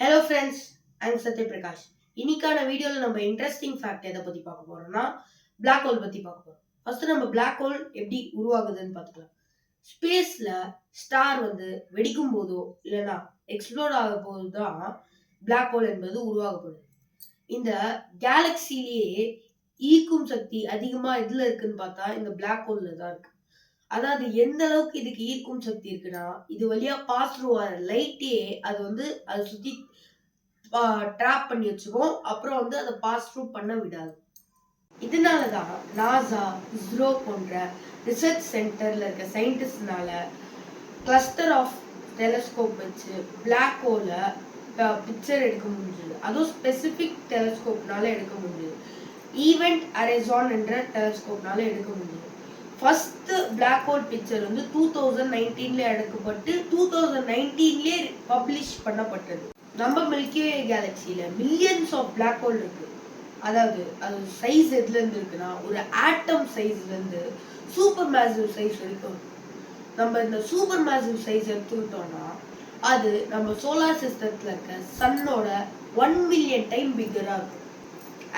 Hello friends I'm Satya Prakash இன்னைக்கான வீடியோவில் நம்ம இன்ட்ரெஸ்டிங் ஃபேக்ட் எதை பற்றி பார்க்க போறோம்னா பிளாக் ஹோல் பற்றி பார்க்க போகிறோம் ஃபஸ்ட்டு நம்ம பிளாக் ஹோல் எப்படி உருவாகுதுன்னு பார்த்துக்கலாம். ஸ்பேஸில் ஸ்டார் வந்து வெடிக்கும் போதோ இல்லைனா எக்ஸ்ப்ளோர் ஆக போது தான் பிளாக் ஹோல் என்பது உருவாகப்படுது. இந்த கேலக்சிலேயே ஈர்க்கும் சக்தி அதிகமாக எதில் இருக்குன்னு பார்த்தா இந்த பிளாக் ஹோலில் தான் இருக்குது அதாவது எந்த அளவுக்கு இதுக்கு ஈர்க்கும் சக்தி இருக்குன்னா இது வழியா பாஸ் த்ரூ ஆகிற லைட்டே அது வந்து அதை சுத்தி ட்ராப் பண்ணி வச்சுக்கும். அப்புறம் வந்து அதை பாஸ் த்ரூ பண்ண விடாது. இதனால தான் நாசா இஸ்ரோ போன்ற ரிசர்ச் சென்டரில் இருக்க சயின்டிஸ்ட்னால கிளஸ்டர் ஆஃப் டெலஸ்கோப் வச்சு பிளாக் ஹோலை பிக்சர் எடுக்க முடிஞ்சது. அதுவும் ஸ்பெசிஃபிக் டெலஸ்கோப்னால எடுக்க முடிஞ்சது. ஈவெண்ட் அரேசான் என்ற டெலஸ்கோப்னால எடுக்க முடிஞ்சது. ஃபர்ஸ்ட் பிளாக் ஹோல் பிக்சர் வந்து டூ தௌசண்ட் நைன்டீனில் எடுக்கப்பட்டு டூ தௌசண்ட் நைன்டீன்லேயே பப்ளிஷ் பண்ணப்பட்டது. நம்ம மில்கிவே கேலக்சியில் மில்லியன்ஸ் ஆஃப் பிளாக் ஹோல் இருக்கு. அதாவது அது சைஸ் எதுலேருந்து இருக்குன்னா ஒரு ஆட்டம் சைஸ்லேருந்து சூப்பர் மேசிவ் சைஸ் வரைக்கும் நம்ம இந்த சூப்பர் மேசிவ் சைஸ் எடுத்துக்கிட்டோம்னா அது நம்ம சோலார் சிஸ்டத்தில் இருக்க சன்னோட ஒன் மில்லியன் டைம் பிக்கராக இருக்கும்.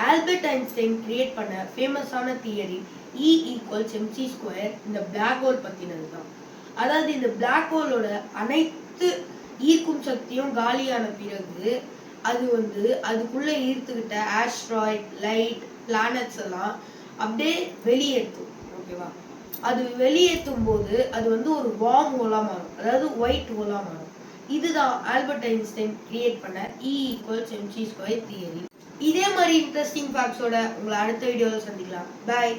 ஆல்பர்ட் ஐன்ஸ்டைன் கிரியேட் பண்ண ஃபேமஸான theory E equals M C square இந்த பிளாக் ஹோல் பற்றினது தான் அதாவது இந்த பிளாக் ஹோலோட அனைத்து ஈர்க்கும் சக்தியும் காலியான பிறகு அது வந்து அதுக்குள்ளே ஈர்த்துக்கிட்ட ஆஸ்ட்ராய்ட் லைட் பிளானட்ஸ் எல்லாம் அப்படியே வெளியேற்றும் ஓகேவா அது வெளியேற்றும் போது அது வந்து ஒரு வார்ம் ஹோலாக மாறும். அதாவது ஒயிட் ஹோலாக மாறும். இதுதான் ஆல்பர்ட் ஐன்ஸ்டைன் கிரியேட் பண்ண E equals M C square theory இதே மாதிரி இன்ட்ரெஸ்டிங் ஃபேக்ட்ஸோட உங்களை அடுத்த வீடியோவில் சந்திக்கலாம். பாய்